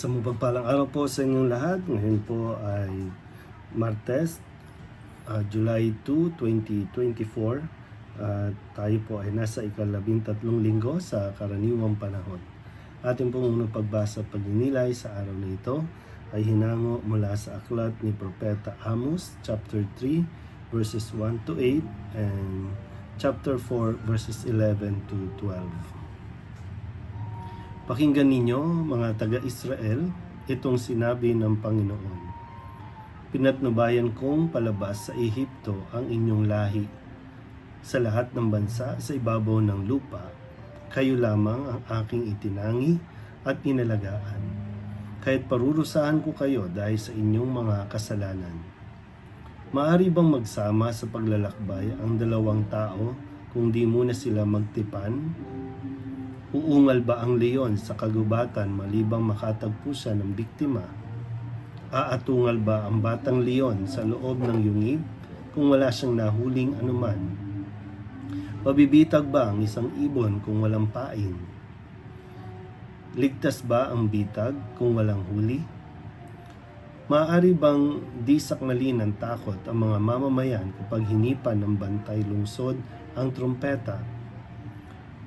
Sa mapagpalang araw po sa inyong lahat. Ngayon po ay Martes, ah, July 2, 2024. At tayo po ay nasa ikalabing tatlong linggo sa karaniwang panahon. Ating pong unang pagbasa pagninilay sa araw na ito ay hinango mula sa aklat ni Propeta Amos, chapter 3, verses 1 to 8, and chapter 4, verses 11 to 12. Pakinggan ninyo, mga taga-Israel, itong sinabi ng Panginoon. Pinatnubayan kong palabas sa Ehipto ang inyong lahi. Sa lahat ng bansa sa ibabaw ng lupa, kayo lamang ang aking itinangi at inalagaan. Kahit parurusahan ko kayo dahil sa inyong mga kasalanan. Maari bang magsama sa paglalakbay ang dalawang tao kung di muna sila magtipan Uungal ba ang leon sa kagubatan malibang makatagpo siya ng biktima? Aatungal ba ang batang leon sa loob ng yungib kung wala siyang nahuling anuman? Pabibitag ba ang isang ibon kung walang pain? Ligtas ba ang bitag kung walang huli? Maaari bang di saknali ng takot ang mga mamamayan kapag hinipan ng bantay lungsod ang trumpeta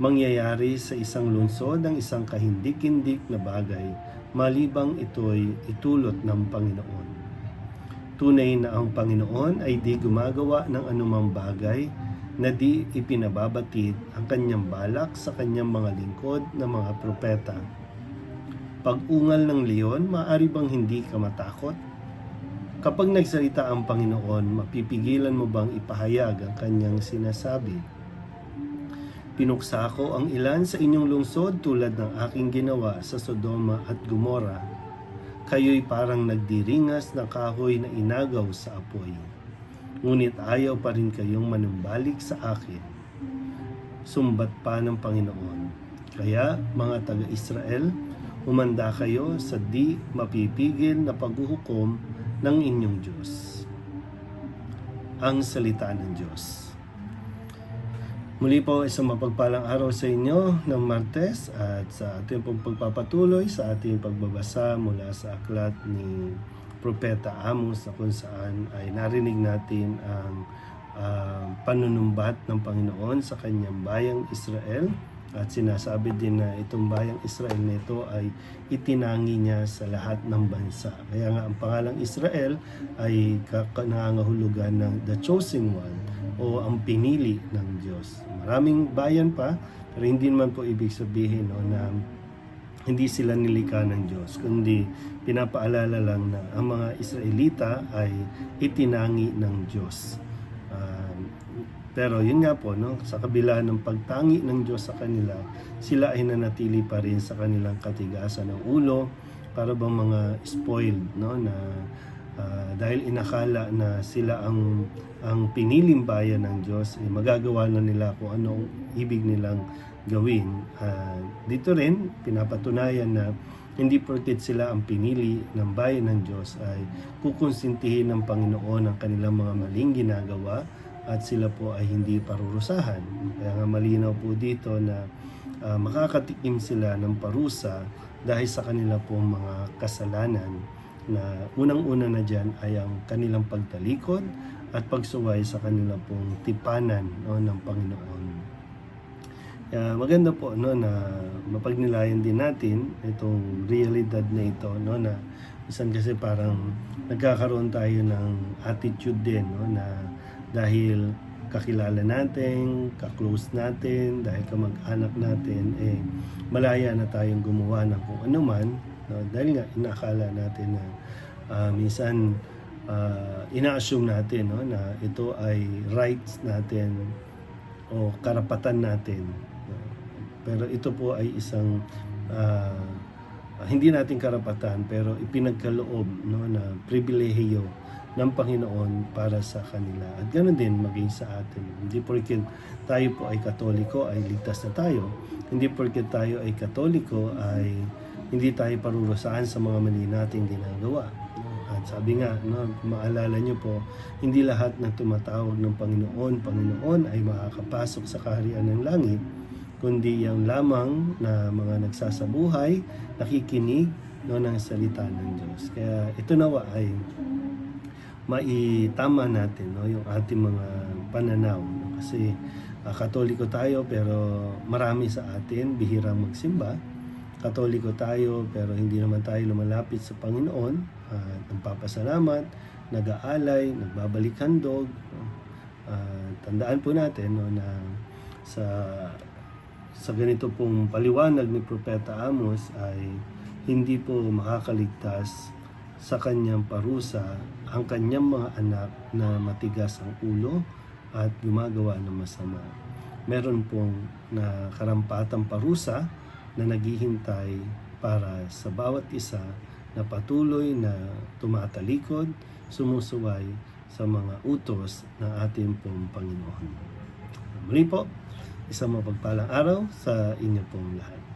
mangyayari sa isang lungsod ang isang kahindik-hindik na bagay malibang ito'y itulot ng Panginoon. Tunay na ang Panginoon ay di gumagawa ng anumang bagay na di ipinababatid ang kanyang balak sa kanyang mga lingkod na mga propeta. Pag-ungal ng leon, maaari bang hindi ka matakot? Kapag nagsalita ang Panginoon, mapipigilan mo bang ipahayag ang kanyang sinasabi? Pinuksa ko ang ilan sa inyong lungsod tulad ng aking ginawa sa Sodoma at Gomora. Kayo'y parang nagdiringas na kahoy na inagaw sa apoy. Ngunit ayaw pa rin kayong manumbalik sa akin. Sumbat pa ng Panginoon. Kaya, mga taga-Israel, umanda kayo sa di mapipigil na paghuhukom ng inyong Diyos. Ang Salita ng Diyos. Muli po isang mapagpalang araw sa inyo ng Martes at sa ating pong pagpapatuloy sa ating pagbabasa mula sa aklat ni Propeta Amos na kung saan ay narinig natin ang ah, panunumbat ng Panginoon sa kanyang bayang Israel at sinasabi din na itong bayang Israel na ito ay itinangi niya sa lahat ng bansa. Kaya nga ang pangalang Israel ay nangangahulugan ng the chosen one o ang pinili ng Diyos. Maraming bayan pa, pero hindi naman po ibig sabihin no, na hindi sila nilikha ng Diyos, kundi pinapaalala lang na ang mga Israelita ay itinangi ng Diyos. Ah, pero yun nga po, no, sa kabila ng pagtangi ng Diyos sa kanila, sila ay nanatili pa rin sa kanilang katigasan ng ulo, para bang mga spoiled, no, na ah, dahil inakala na sila ang ang piniling bayan ng Diyos, eh, magagawa na nila kung anong ibig nilang gawin. Ah, dito rin, pinapatunayan na hindi porket sila ang pinili ng bayan ng Diyos ay kukonsintihin ng Panginoon ang kanilang mga maling ginagawa at sila po ay hindi parurusahan. Kaya nga malinaw po dito na ah, makakatikim sila ng parusa dahil sa kanila pong mga kasalanan na unang-una na dyan ay ang kanilang pagtalikod at pagsuway sa kanilang pong tipanan no, ng Panginoon. Kaya maganda po no na mapagnilayan din natin itong realidad na ito no na minsan kasi parang nagkakaroon tayo ng attitude din no na dahil kakilala natin, kaklose natin, dahil kamag-anak natin, eh, malaya na tayong gumawa ng kung ano man. No? Dahil nga, inakala natin na ah, minsan uh, ina-assume natin no, na ito ay rights natin o karapatan natin. Pero ito po ay isang ah, hindi natin karapatan pero ipinagkaloob no, na pribilehiyo ng Panginoon para sa kanila. At ganoon din maging sa atin. Hindi porket tayo po ay katoliko ay ligtas na tayo. Hindi porket tayo ay katoliko ay hindi tayo parurusahan sa mga mali nating ginagawa. At sabi nga, no, maalala nyo po, hindi lahat ng tumatawag ng Panginoon, Panginoon ay makakapasok sa kaharian ng langit, kundi yung lamang na mga nagsasabuhay, nakikinig, no, ng salita ng Diyos. Kaya ito nawa ay maitama natin no, yung ating mga pananaw. No? Kasi ah, katoliko tayo pero marami sa atin bihirang magsimba. Katoliko tayo pero hindi naman tayo lumalapit sa Panginoon at nagpapasalamat, nag-aalay, nagbabalik handog. Ah, tandaan po natin no, na sa sa ganito pong paliwanag ni Propeta Amos ay hindi po makakaligtas sa kanyang parusa ang kanyang mga anak na matigas ang ulo at gumagawa ng masama. Meron pong na karampatang parusa na naghihintay para sa bawat isa na patuloy na tumatalikod, sumusuway sa mga utos ng ating pong Panginoon. Muli po, isang mapagpalang araw sa inyo pong lahat.